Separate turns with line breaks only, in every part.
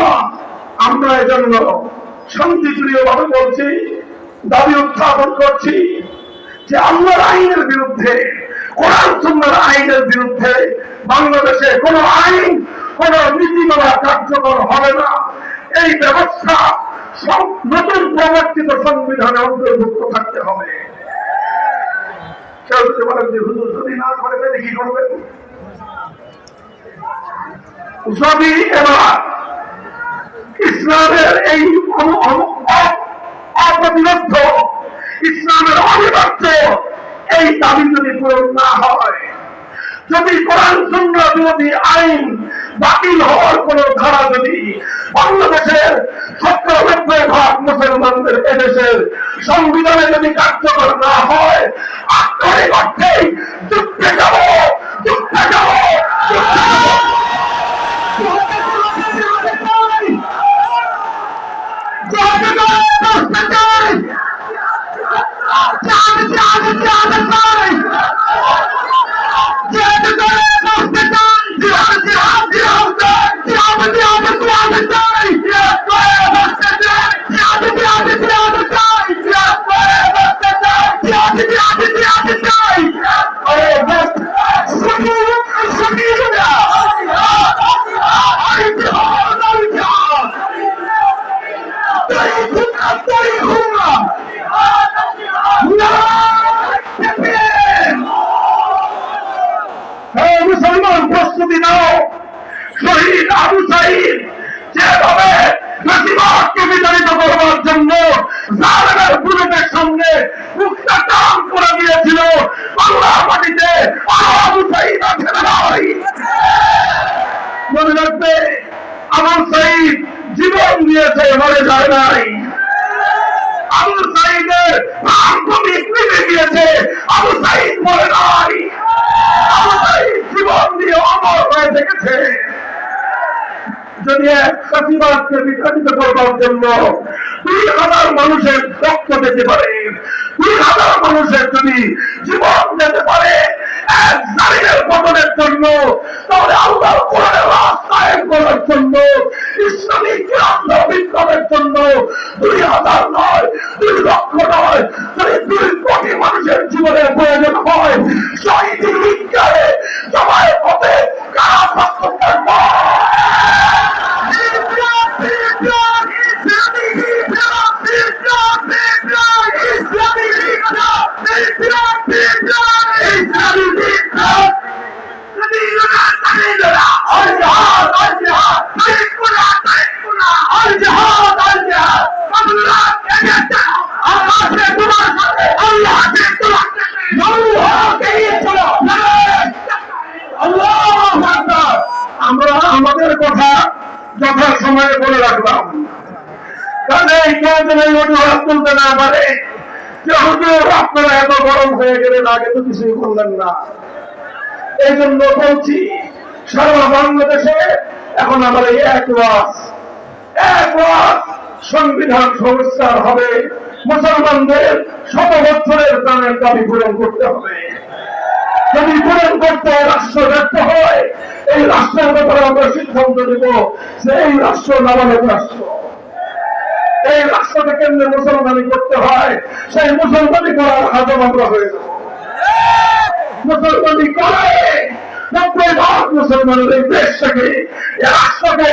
আল্লাহ আমরা এজন্য শান্তিপ্রিয় ভাবে বলছি, দাবি উত্থাপন করছি যে আল্লাহর আইনের বিরুদ্ধে, কোরআন আইনের বিরুদ্ধে বাংলাদেশে কোন আইন, কোন নীতিমালা কার্যকর হবে না। এই ব্যবস্থা সব নতুন প্রবর্তিত সংবিধানে অন্তর্ভুক্ত থাকতে হবে। যদি না করে কি করবেন? এবার ইসলামের এই অপ্রতিরোধ ইসলামের অনিবার্য এই দাবি যদি পূরণ না হয়, যদি কোরআন শূন্য বিরোধী আইন বাতিল হওয়ার কোন ধারা যদি বাংলাদেশের সত্তর নব্বই ভাগ মুসলমানদের এদেশের সংবিধানে যদি কার্যকর না হয়, আক্ষরিক অর্থেই যুদ্ধে যাব যুদ্ধে যাব যুদ্ধে যাব হ্যাঁ মুসলমান প্রস্তুতি নাও শহীদ আবু সাইদ। যেভাবে ফাঁসিবাদকে বিতাড়িত করবার জন্য জালেমের বুলেটের সঙ্গে মুখটা টান করে দিয়েছিল, বাংলা মাটিতে আরও আবু সাইদ আছে নাই। জীবন দিয়ে অমর হয়ে থেকেছে। মানুষের রক্ত যেতে পারে। দুই হাজার মানুষের যদি জীবন যেতে পারে, এক জালিমের পতনের জন্য, তাহলে আল্লাহ কোরআনের রাস্তায় জন্য, ইসলামী ক্রান্ত বিপ্লবের জন্য দুই হাজার নয়, দুই লক্ষ নয় দুই কোটি আমরা আমাদের কথা যথা সময়ে বলে রাখলাম। তাহলে অজুহাত তুলতে না পারে। আপনারা এত গরম হয়ে গেলেন, আগে তো কিছুই বললেন না। এই জন্য বলছি, সারা বাংলাদেশে এখন আমার এই এক এক সংবিধান সংস্কার হবে। মুসলমানদের শত বছরের প্রাণের দাবি পূরণ করতে হবে। যদি পূরণ করতে রাষ্ট্র ব্যর্থ হয়, এই রাষ্ট্রের ব্যাপারে আমরা সিদ্ধান্ত নেব যে এই রাষ্ট্র নামানক রাষ্ট্র। এই রাষ্ট্রকে কেন্দ্রে মুসলমানি করতে হয়, সেই মুসলমানি করার হাজম আমরা হয়ে যাব। মুসলমানি করে, নব্বই ভাগ মুসলমানের এই দেশটাকে রাষ্ট্রকে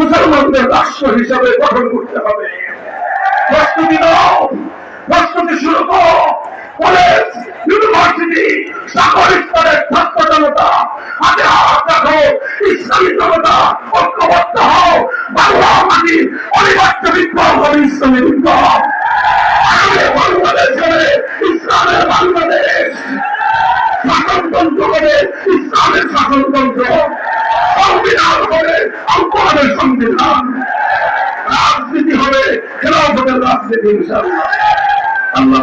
মুসলমানদের রাষ্ট্র হিসাবে গঠন করতে হবে। প্রস্তুতি নাও, প্রস্তুতি শুরু করো। কলেজ ইউনিভার্সিটি সকল স্তরের ছাত্র জনতা হাতে হাত রাখো, ইসলামী জনতা, ঐক্যবদ্ধ হও, বাংলা মাটির অনিবার্য বিপ্লব হবে ইসলামী বিপ্লব। আগামী বাংলাদেশ হবে ইসলামের বাংলাদেশ। শাসনতন্ত্র হবে ইসলামের শাসনতন্ত্র। সংবিধান হবে আলকোরআনের সংবিধান। রাজনীতি হবে খেলাফতের রাজনীতি, ইনশাআল্লাহ। আল্লাহ